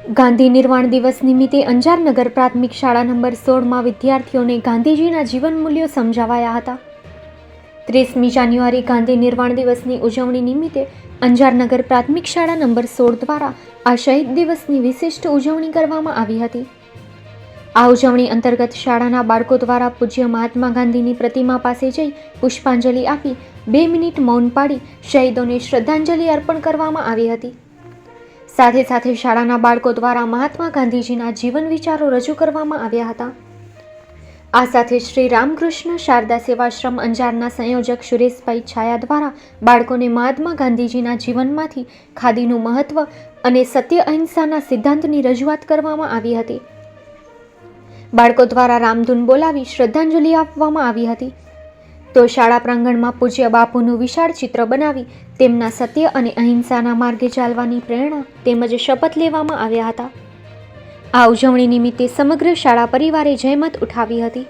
ગાંધી નિર્વાણ દિવસ નિમિત્તે અંજાર નગર પ્રાથમિક શાળા નંબર સોળમાં વિદ્યાર્થીઓને ગાંધીજીના જીવન મૂલ્યો સમજાવાયા હતા. ત્રીસમી જાન્યુઆરી ગાંધી નિર્વાણ દિવસની ઉજવણી નિમિત્તે અંજાર નગર પ્રાથમિક શાળા નંબર સોળ દ્વારા આ શહીદ દિવસની વિશિષ્ટ ઉજવણી કરવામાં આવી હતી. આ ઉજવણી અંતર્ગત શાળાના બાળકો દ્વારા પૂજ્ય મહાત્મા ગાંધીની પ્રતિમા પાસે જઈ પુષ્પાંજલિ આપી બે મિનિટ મૌન પાડી શહીદોને શ્રદ્ધાંજલિ અર્પણ કરવામાં આવી હતી. સાથે સાથે શાળાના બાળકો દ્વારા મહાત્મા ગાંધીજીના જીવન વિચારો રજૂ કરવામાં આવ્યા હતા. આ સાથે શ્રી રામકૃષ્ણ શારદા સેવાશ્રમ અંજારના સંયોજક સુરેશભાઈ છાયા દ્વારા બાળકોને મહાત્મા ગાંધીજીના જીવનમાંથી ખાદીનું મહત્વ અને સત્ય અહિંસાના સિદ્ધાંતની રજૂઆત કરવામાં આવી હતી. બાળકો દ્વારા રામધૂન બોલાવી શ્રદ્ધાંજલિ આપવામાં આવી હતી. તો શાળા પ્રાંગણમાં પૂજ્ય બાપુનું વિશાળ ચિત્ર બનાવી તેમના સત્ય અને અહિંસાના માર્ગે ચાલવાની પ્રેરણા તેમજ શપથ લેવામાં આવ્યા હતા. આ ઉજવણી નિમિત્તે સમગ્ર શાળા પરિવારે જહેમત ઉઠાવી હતી.